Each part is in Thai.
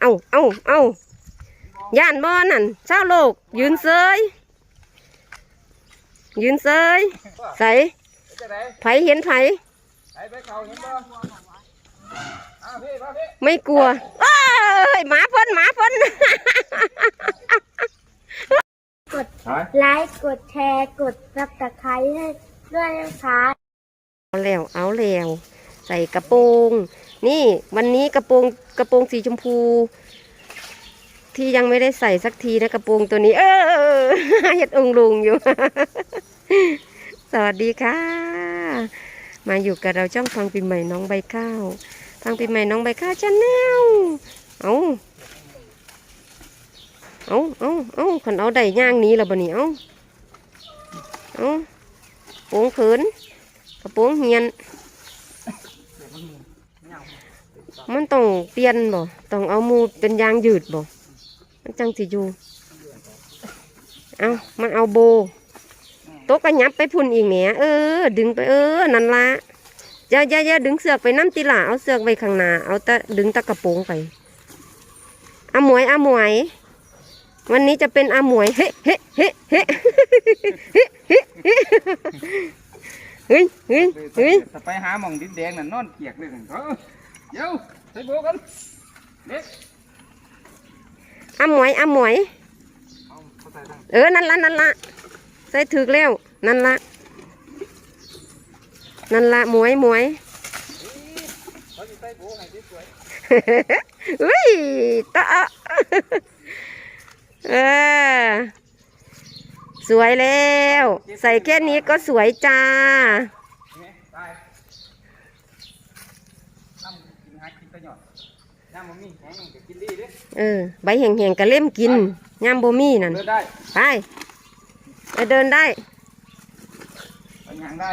เอาเอาเอาย่านบ่นั่นชาวโลก ยืนเซยยืนเซยใส่จะไหนไผเห็นไผไอ้ไปเขาเห็นบ่อ้าวพี่มาพี่ไม่กลัวเอ้ยหมาเพ่นหมาเพ่นไลค์กดแชร์กดซับสไครต์ให้ด้วยนะคะเอาแล้วเอาแล้วใส่กระโปรง นี่วันนี้กระโปรงกระโปรงสีชมพู ที่ยังไม่ได้ใส่สักทีนะกระโปรงตัวนี้ เออเห็ดองลุงอยู่ สวัสดีค่ะ มาอยู่กับเราช่องฟังปีใหม่น้องใบข้าวฟังปีใหม่น้องใบข้าวชาแนลเอาเอาเอาเอาขันเอาได้ย่างนี้แล้วบ่นี่เอาเอาโป่งเขินกระโปรงเฮียน มันต้องเปลี่ยนบ่ต้องเอามูเป็นยางยืดบ่มันจังสิอยู่เอามันเอาโบโต๊ะก็ยับไปพุ่นอีกแหมเออ ดึงไปเออ นั่นละอย่าอย่าอย่าดึงเสือกไปน้ำตีหล่าเอาเสือกไว้ข้างหน้าเอาต่ดึงตะกระโปรงไปอาหมวยอาหมวย วันนี้จะเป็นอาหมวยเฮ้เฮ้เฮ้เฮ้เฮ้เฮ้เฮ้เฮ้ยถ้าไปหาหม่องดินแดงน่ะนอนเกียกเลยนั่นเออ เดี๋ยวใส่โบกันเด็กอาหมวยอาหมวย เออ นั่นละนั่นละใส่ถึกแล้ว นั่นละนั่นละหมวยหมวยเขาจะใส่โบให้ที่สวยอุ้ยตะอะเออสวยแล้ว ใส่แค่นี้ก็สวยจ้า นี่ตายน้ำกินหากินประโยชน์ น้ำมันมีแห้งก็กินดีเด้เออ ใบแห้งๆก็เล่มกินยามบ่มีนั่น เดินได้ไปไปเดินได้ ไปหางได้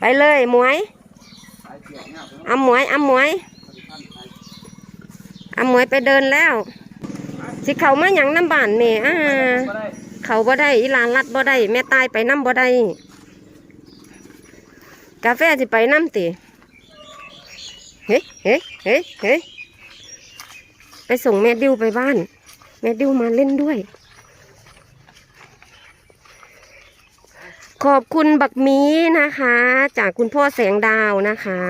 ไปเลยหมวยไปเกี่ยวเนี่ยอาหมวยอาหมวยอาหมวยไปเดินแล้ว สิเขามาหยังน้ำบ้านแม่อ่าก็ได้เขาบ่ได้อีหลานรัดบ่ได้แม่ตายไปน้ำบ่ได้กาแฟสิไปน้ำติเฮ้เฮ้เฮ้เฮ้ ไปส่งแม่ดิวไปบ้าน แม่ดิวมาเล่นด้วย ขอบคุณบักมีนะคะ จากคุณพ่อแสงดาวนะคะ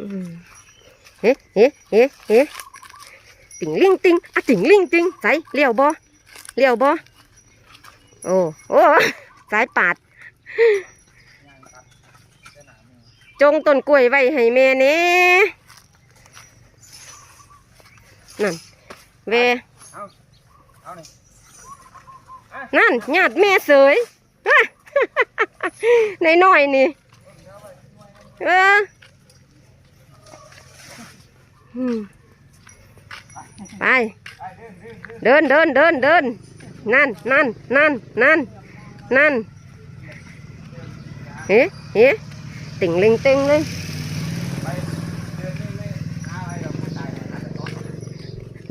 อืมเฮ้เฮ้เฮ้เฮ้ติ่งลิงติงอะติ่งลิงติงใส่เลี้ยวบ่เลี้ยวบ่โอ้โอ้สายปาด จงต้นกล้วยไว้ให้แม่เน่ นั่นเวเอาเอานี่นั่นญาติแม่เสยในน้อยๆนี่เอออืมไป เดินเดินเดินเดินนั่นนั่นนั่นนั่นนั่นเฮ้เฮ้ติ่งลิงติงเลย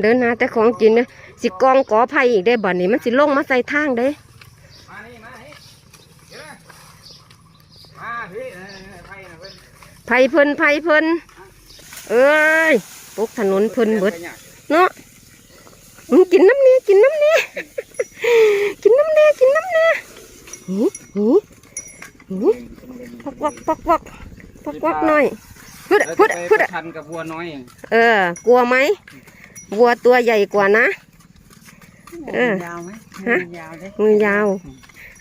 เดินหาแต่ของกินเลยสิกองกอไผ่อีกได้บ่นี้มันสิลงมาใส่ทางเด้มานี่มานี่เดี๋ยวนะมาพี่เออไพ่นะเว้ยไผ่เพิ่นไผ่เพิ่นเอ้ยปุกถนนเพิ่นเบิดเนาะมึงกินน้ำเนี้ยกินน้ำเนี้ยกินน้ำเนี้ยกินน้ำเนี้ยหีหีหีปักวักปักวักปักวักหน่อยพุดแล้วพุดจะไปพุดประชันกับวัวน้อย เออกลัวไหม วัวตัวใหญ่กว่านะ เออ ยาวไหมฮะ มือยาวเลยมือยาว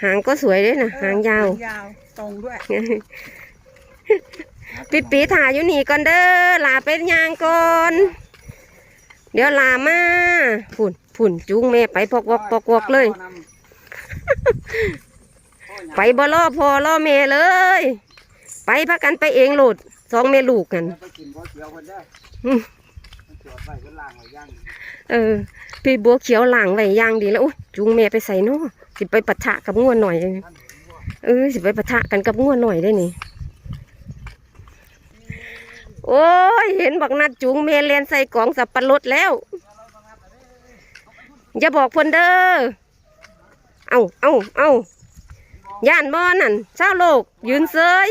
หางก็สวยด้วยนะหางยาว หยาว ตรงด้วยปีปีถ่ายอยู่นี่ก่อนเด้อลาเป็นยางก่อน เดี๋ยวลามาฝุ่นฝุ่นจูงแม่ไปพอกวอกพอกวอกเลย ไปบ่ล่อพอล่อแม่เลย ไปพักกันไปเองโหลดสองแม่ลูกกัน ไปกินบ่อเขียวคนเด้ออืมมันจอด ไว้ก็ล่างไว้ย่างเออ พี่บัวเขียวหลังไว้ย่างดีแล้วอุ๊ยจูงแม่ไปใส่เนอสิไปปะทะกับงัวนหน่อย เออสิไปปะทะกันกับงัวนหน่อยได้นี่โอ้ยเห็นบักนัดจูงแม่เลียนใส่กล่องสับปะรดแล้ว อย่าบอกพนเด้อเอาเอาเอาย่านบ่อนั่นชาโลก ยืนเซย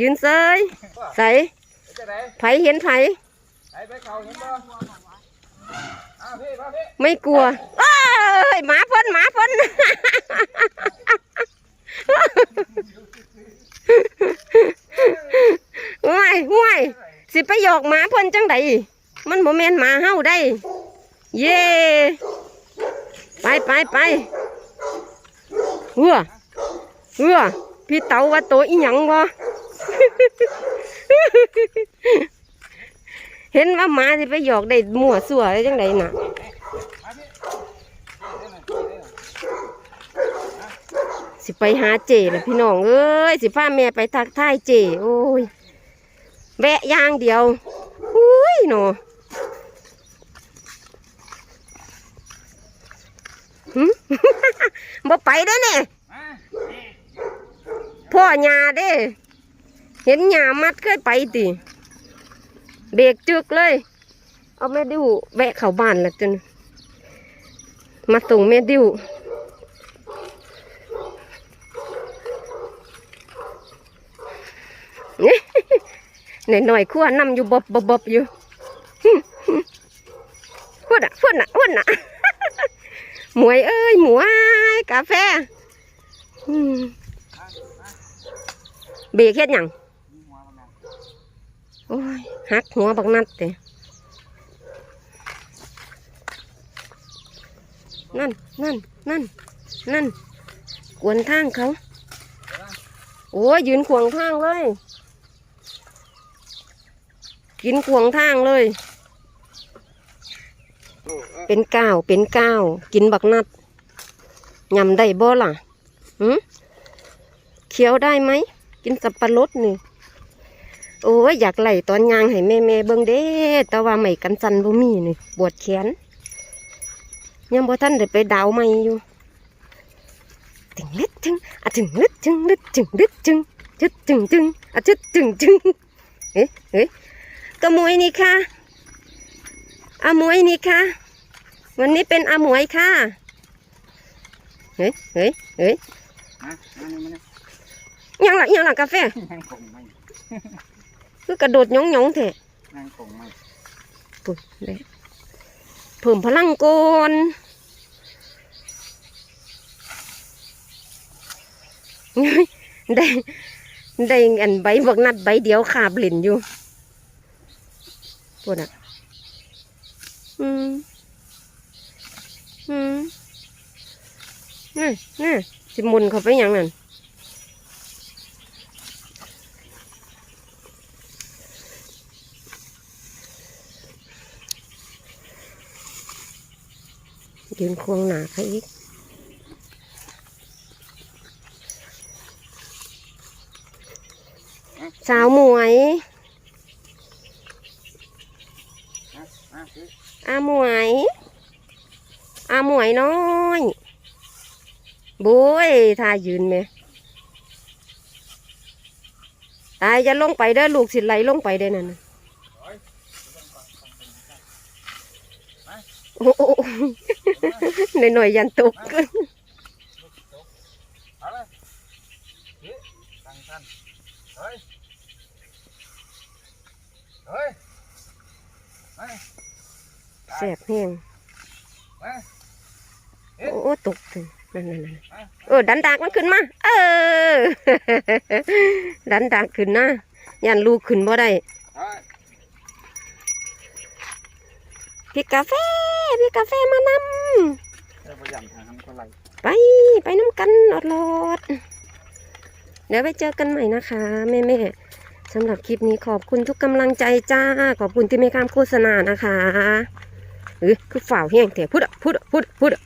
ยืนเซยใส่ ไหนไผเห็นไผไไปไปเขาเห็นบ่อ้าวพี่มาพี่ไม่กลัวเอ้ยหมาพ่นหมาพ่นห่วยห่วยสิไปหยอกหมาพ่นจังใดมันโมเมนหมาเฮาได้ เย่ไปไปไปเหือเหือพี่เต๋าว่าโตอีหยังวะ เห็นว่าหมาสิไปหยอกได้มั่วสั่วได้จังใดน่ะสิไปหาเจเลยพี่น้องเอ้ยสิพาแม่ไปทักทายเจ โอ้ยแวะอย่างเดียวอุ้ยหนอหึบ่ไปได้อเนี่ยมาพ่อหญ้าเด้ เห็นหญ้ามัดเคยไปติเบรกจึกเลย เอาแม่ดิวแวะเขาบ้านล้วจนมาส่งแม่ดิวหน่อยหน่อยๆขั้วนำอยู่บบบบบอยู่พูดอะพูดอะพูดอะหมวยเอ้ยหมวยกาแฟเบรกเฮ็ดหยัง โอ้ยหักหัวบักนัดเตะนั่นนั่นนั่นนั่นกวนทางเขาโอ้ยยืนขวางทางเลย กินขวางทางเลยเออเป็นก้าวเป็นก้าวกินบักนัดยำได้บ่ล่ะหืมเคี้ยวได้ไหม กินสับปะรดนี่ โอ้ยอยากไหลตอนยางให้แม่แม่ๆเบิ่งเด้แต่ว่าไม่กันสันบ่มีนี่ปวดแขนยังบ่ทันได้ไปดาวใหม่อยู่ถึงลึดจึงอะถึงลึดจึงลึดจึงลึดจึงจึดจึงจึงอะจึดจึงจึงเอ๊ะเอ๊ะกระมวยนี่ค่ะอามวยนี่ค่ะ วันนี้เป็นอาหมวยค่ะเฮ้ยเฮ้ยเฮ้ยมามานี่มานี่ยังล่ะยังล่ะกาแฟนั่ง คงไม่คือกระโดดหยองหยองๆแท้นั่งคงไม่ปุ๊บเลยเพิ่มพลังก่อนได้ ได้อันใบบักนัดใบเดียวขาบเหลินอยู่ปวดอะ อืม อืมนี่นี่สิหมุนเขาไปอย่างนั้น ยืนควงหนาเขาอีกสาวหมวยมามาพี่อาหมวยอาหมวยน้อยบุ้ยท่ายืนไหมตายจะลงไปเด้อลูกสิไหลลงไปได้นั่นนะ โอ้โหหน่อยๆยันตกเอาเลยพี่ตั้งท่านเฮ้ย เฮ้ยมาแสบแห้งมาโอ้ตกถึงนั่นนั่นนั่นมาเออดันดากมันขึ้นมาเออดันดากขึ้นนะยันลูกขึ้นบ่ได้เฮ้ยพี่กาแฟ พี่กาแฟมานำเดี๋ยวพยายามทางทำคนไรไปไปน้ำกันอดลอดเดี๋ยวไปเจอกันใหม่นะคะ แม่แม่ๆสำหรับคลิปนี้ขอบคุณทุกกำลังใจจ้า ขอบคุณที่ไม่ข้ามโฆษณานะคะเออคือฝ่าวแห้งเถอะพูดอะพูดอะพูดอะพูดอะ